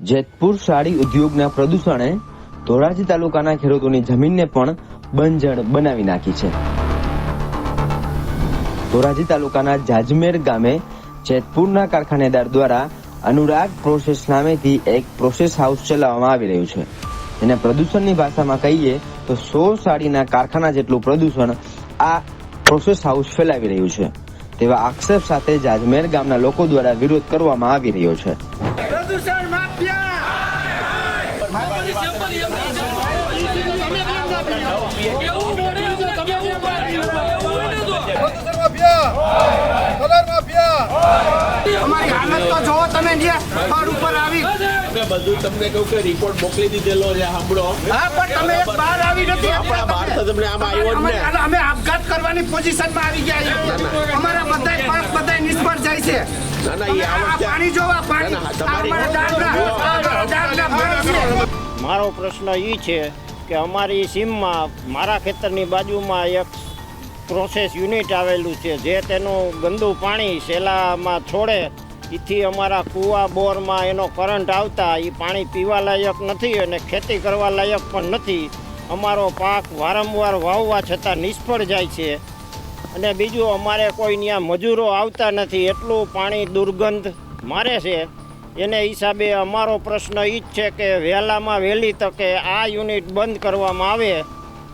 જેતપુર સાડી ઉદ્યોગના પ્રદૂષણે ધોરાજી તાલુકાના ખેડૂતોની જમીનને પણ બંજર બનાવી નાખી છે. ધોરાજી તાલુકાના જાજમેર ગામે જેતપુરના કારખાનેદાર દ્વારા અનુરાગ પ્રોસેસ નામેથી એક પ્રોસેસ હાઉસ ચલાવવામાં આવી રહ્યું છે. એને પ્રદૂષણની ભાષામાં કહીએ તો સો સાડીના કારખાના જેટલું પ્રદૂષણ આ પ્રોસેસ હાઉસ ફેલાવી રહ્યું છે. તેવા આક્ષેપ સાથે જાજમેર ગામના લોકો દ્વારા વિરોધ કરવામાં આવી રહ્યો છે. પ્રદૂષણ માફિયા પ્રદૂષણ માફિયા કલર માફિયા અમારી હાલત તો જોવો તમે ઉપર આવી મેં બધું તમને કહું કે રિપોર્ટ મોકલી દીધેલો છે સાંભળો હા પણ તમે બહાર આવી નથી આપણા બહાર તો તમને આમાં આવ્યો ને. અમે- આપઘાત કરવાની પોઝિશનમાં આવી ગયા અમારા બધા બધા નિષ્ફળ જાય છે ના, ના, એ પાણી જોવા પાણી તમારી-. મારો પ્રશ્ન એ છે કે અમારી સીમમાં મારા ખેતરની બાજુમાં એક પ્રોસેસ યુનિટ આવેલું છે જે તેનું ગંદુ પાણી સેલામાં છોડે. એથી અમારા કૂવા બોરમાં એનો કરંટ આવતા એ પાણી પીવા લાયક નથી અને ખેતી કરવા લાયક પણ નથી. અમારો પાક વારંવાર વાવવા છતાં નિષ્ફળ જાય છે. અને બીજું અમારે કોઈ ત્યાં મજૂરો આવતા નથી. એટલું પાણી દુર્ગંધ મારે છે. એને હિસાબે અમારો પ્રશ્ન એ જ છે કે વહેલામાં વહેલી તકે આ યુનિટ બંધ કરવામાં આવે.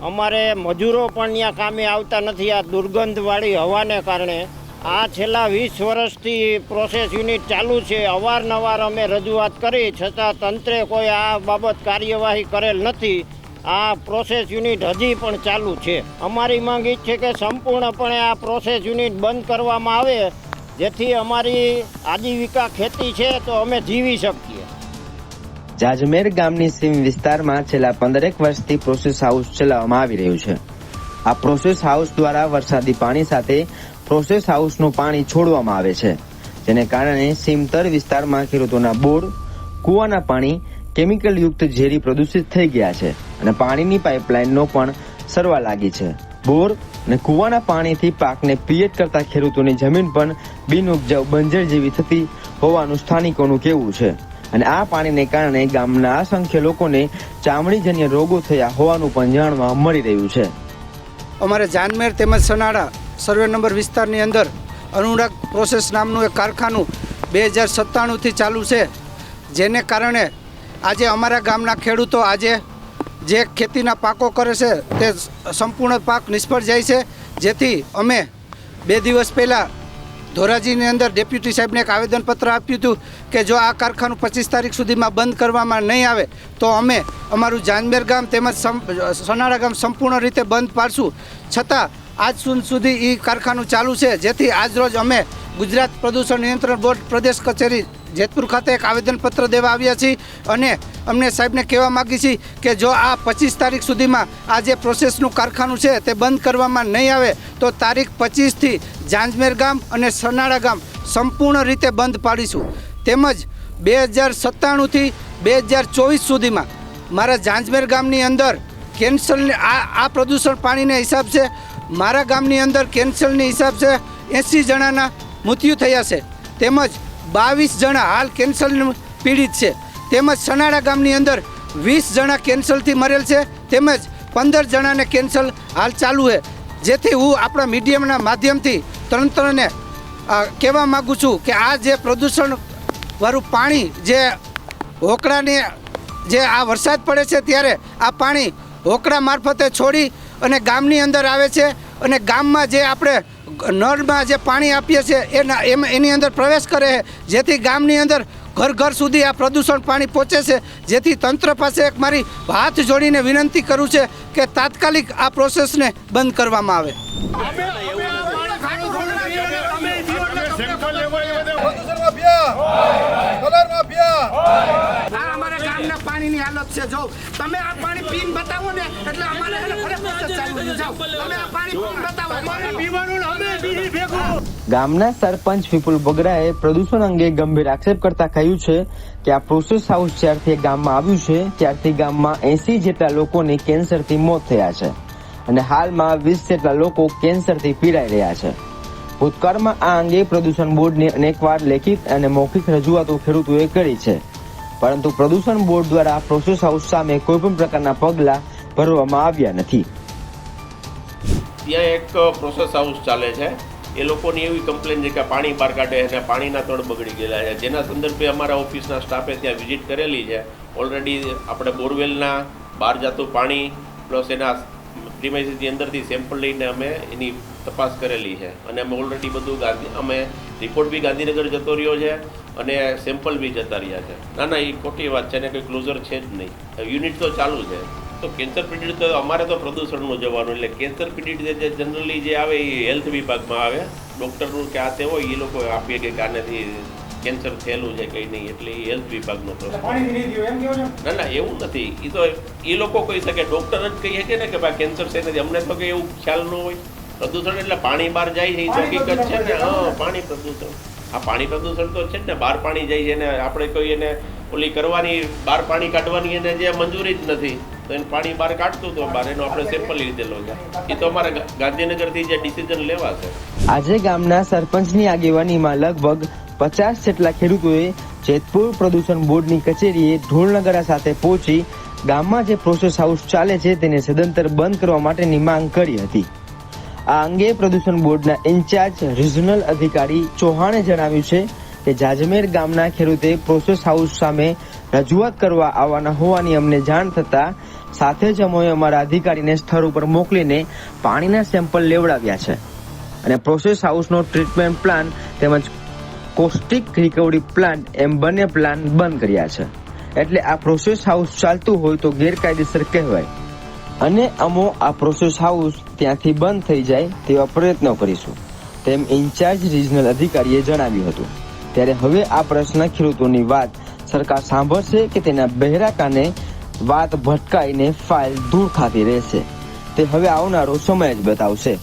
અમારે મજૂરો પણ ત્યાં કામે આવતા નથી. આ દુર્ગંધવાળી હવાને કારણે. આ છેલ્લા વીસ વર્ષથી પ્રોસેસ યુનિટ ચાલુ છે. અવારનવાર અમે રજૂઆત કરી. છતાં તંત્રે કોઈ આ બાબત કાર્યવાહી કરેલ નથી. આ પ્રોસેસ યુનિટ હજી પણ ચાલુ છે. અમારી માંગ છે કે સંપૂર્ણપણે આ પ્રોસેસ યુનિટ બંધ કરવામાં આવે, જેથી અમારી આજીવિકા ખેતી છે તો અમે જીવી શકીએ. જાજમેર ગામની સીમ વિસ્તારમાં છેલ્લા પંદરેક વર્ષથી પ્રોસેસ હાઉસ ચલાવવામાં આવી રહ્યું છે. આ પ્રોસેસ હાઉસ દ્વારા વરસાદી પાણી સાથે પ્રોસેસ હાઉસનું પાણી છોડવામાં આવે છે, જેને કારણે સીમતર વિસ્તારમાં ખેડૂતોના બોર, કૂવાના પાણી કેમિકલ યુક્ત ઝેરી પ્રદૂષિત થઈ ગયા છે અને પાણીની પાઇપલાઇનનો પણ સરવા લાગી છે. બોર અને કૂવાના પાણીથી પાકને પિયત કરતા ખેડૂતોની જમીન પણ બિનઉપજાઉ બંજર જેવી થતી હોવાનું સ્થાનિકોનું કહેવું છે. અને આ પાણીને કારણે ગામના અસંખ્ય લોકોને ચામડીજન્ય રોગો થયા હોવાનું પણ જાણવા મળી રહ્યું છે. અમારે જાનમેર તેમજ સનાડા સર્વે નંબર વિસ્તારની અંદર અનુરાગ પ્રોસેસ નામનું એક કારખાનું બે હજાર સત્તાણુંથી ચાલુ છે. જેને કારણે આજે અમારા ગામના ખેડૂતો આજે જે ખેતીના પાકો કરે છે, તે સંપૂર્ણ પાક નિષ્ફળ જાય છે. જેથી અમે બે દિવસ પહેલાં ધોરાજીની અંદર ડેપ્યુટી સાહેબને એક આવેદનપત્ર આપ્યું હતું કે જો આ કારખાનું પચીસ તારીખ સુધીમાં બંધ કરવામાં નહીં આવે, તો અમે અમારું જાનમેર ગામ તેમજ સનાડા ગામ સંપૂર્ણ રીતે બંધ પાડશું. છતાં આજ સુધી એ કારખાનું ચાલુ છે. જેથી આજરોજ અમે ગુજરાત પ્રદૂષણ નિયંત્રણ બોર્ડ પ્રદેશ કચેરી જેતપુર ખાતે એક આવેદનપત્ર દેવા આવ્યા છીએ અને અમને સાહેબને કહેવા માગી છીએ કે જો આ પચીસ તારીખ સુધીમાં આ જે પ્રોસેસનું કારખાનું છે તે બંધ કરવામાં નહીં આવે, તો તારીખ પચીસથી જાંજમેર ગામ અને સરનાળા ગામ સંપૂર્ણ રીતે બંધ પાડીશું. તેમજ બે હજાર સત્તાણુંથી બે હજાર ચોવીસ સુધીમાં મારા જાંજમેર ગામની અંદર કેન્સરની આ આ પ્રદૂષણ પાણીના હિસાબ છે મારા ગામની અંદર કેન્સરની હિસાબ છે, એંસી જણાના મૃત્યુ થયા છે. તેમજ બાવીસ જણા હાલ કેન્સર પીડિત છે. તેમજ સનાડા ગામની અંદર વીસ જણા કેન્સરથી મરેલ છે. તેમજ પંદર જણાને કેન્સર હાલ ચાલુ છે. જેથી હું આપણા મીડિયમના માધ્યમથી તંત્રને કહેવા માગું છું કે આ જે પ્રદૂષણવાળું પાણી જે હોકળાને જે આ વરસાદ પડે છે ત્યારે આ પાણી હોકળા મારફતે છોડી અને ગામની અંદર આવે છે અને ગામમાં જે આપણે નળમાં જે પાણી આપીએ છીએ એના એની અંદર પ્રવેશ કરે છે જેથી ગામની અંદર ઘર ઘર સુધી આ પ્રદૂષણ પાણી પહોંચે છે જેથી તંત્ર પાસે એક મારી હાથ જોડીને વિનંતી કરું છે કે તાત્કાલિક આ પ્રોસેસને બંધ કરવામાં આવે કલર માફિયા આ ગામના પાણીની હાલત છે. જો તમે આ પાણી પીન બતાવો ને એટલે અમારે એને ચાલુ જાઓ. તમે આ પાણી પીને બતાવો. અમારે પીવાનું અમે બીજી ભેગું. ગામના સરપંચ વિપુલ બગડાએ પ્રદૂષણ અંગે ગંભીર આક્ષેપ કરતા કહ્યું છે કે આ પ્રોસેસ હાઉસ જ્યારથી ગામમાં આવ્યું છે ત્યારથી ગામમાં એસી જેટલા લોકોને કેન્સરથી મોત થયા છે અને હાલમાં વીસ જેટલા લોકો કેન્સરથી પીડાઈ રહ્યા છે. ભૂતકાળમાં આ અંગે પ્રદૂષણ બોર્ડને અનેકવાર લેખિત અને મૌખિક રજૂઆતો ખેડૂતોએ કરી છે. પરંતુ પ્રદૂષણ બોર્ડ દ્વારા પ્રોસેસ હાઉસ સામે કોઈ પણ પ્રકારના પગલાં ભરવામાં આવ્યા નથી. ત્યાં એક પ્રોસેસ હાઉસ ચાલે છે. એ લોકોની એવી કમ્પ્લેન છે કે પાણી બહાર કાઢે અને પાણીના તળ બગડી ગયેલા છે. જેના સંદર્ભે અમારા ઓફિસના સ્ટાફે ત્યાં વિઝિટ કરેલી છે. ઓલરેડી આપણે બોરવેલના બહાર જતું પાણી, પ્લસ એના પ્રિમાઇસીસની અંદરથી સેમ્પલ લઈને અમે એની તપાસ કરેલી છે. અને અમે ઓલરેડી બધું ગાંધી, અમે રિપોર્ટ બી ગાંધીનગર જતો રહ્યો છે અને સેમ્પલ બી જતા રહ્યા છે. ના ના, એ ખોટી વાત છે ને કોઈ ક્લોઝર છે જ નહીં. યુનિટ તો ચાલુ છે. તો કેન્સર પીડિત તો અમારે તો પ્રદૂષણનું જવાનું, એટલે કેન્સર પીડિત જે જનરલી જે આવે એ હેલ્થ વિભાગમાં આવે. ડૉક્ટરનું કે આ તે હોય, એ લોકો આપીએ કે આનાથી કેન્સર થયેલું છે કંઈ નહીં એટલે એ હેલ્થ વિભાગનો પ્રશ્ન. ના ના એવું નથી. એ તો એ લોકો કહી શકે ડૉક્ટર જ કહી શકે ને કે ભાઈ કેન્સર છે નથી. અમને તો કંઈ એવું ખ્યાલ ન હોય. પ્રદૂષણ એટલે પાણી બહાર જાય છે એ તો હકીકત છે ને. હા પાણી પ્રદૂષણ. આ પાણી પ્રદૂષણ તો છે જ ને. બહાર પાણી જાય છે ને આપણે કોઈ એને ઓલી કરવાની બહાર પાણી કાઢવાની એને જે મંજૂરી જ નથી તો એને પાણી બહાર કાઢતું તો બહાર એનો આપણે સેમ્પલ લીધેલો છે એ તો અમારે ગાંધીનગરથી જે ડિસિઝન લેવાશે. આજે ગામના સરપંચની આગેવાનીમાં લગભગ પચાસ જેટલા ખેડૂતોએ જેતપુર પ્રદૂષણ બોર્ડની કચેરીએ ઢોલનગરા સાથે પહોંચી ગામમાં જે પ્રોસેસ હાઉસ ચાલે છે તેને સદંતર બંધ કરવા માટેની માંગ કરી હતી. આ અંગે પ્રદૂષણ બોર્ડના ઇન્ચાર્જ રિજનલ અધિકારી ચૌહાણે જણાવ્યું છે કે જાજમેર ગામના ખેડૂતે પ્રોસેસ હાઉસ સામે રજૂઆત કરવા આવવાના હોવાની અમને જાણ થતા સાથે જ અમે અમારા અધિકારીને સ્થળ ઉપર મોકલીને પાણીના સેમ્પલ લેવડાવ્યા છે. અને પ્રોસેસ હાઉસનો ટ્રીટમેન્ટ પ્લાન તેમજ કોસ્ટિક રિકવરી પ્લાન્ટ એમ બંને પ્લાન બંધ કર્યા છે. એટલે આ પ્રોસેસ હાઉસ ચાલતું હોય તો ગેરકાયદેસર કહેવાય. અને અમો આ પ્રોસેસ હાઉસ ત્યાંથી બંધ થઈ જાય તેવા પ્રયત્નો કરીશું. તેમ ઇન્ચાર્જ રિજનલ અધિકારીએ જણાવ્યું હતું. ત્યારે હવે આ પ્રશ્ન ખેડૂતોની વાત સરકાર સાંભળશે કે તેના બહેરા કાને વાત ભટકાઈને ફાઇલ દૂર ખાતી રહેશે. તે હવે આવનારો સમય જ બતાવશે.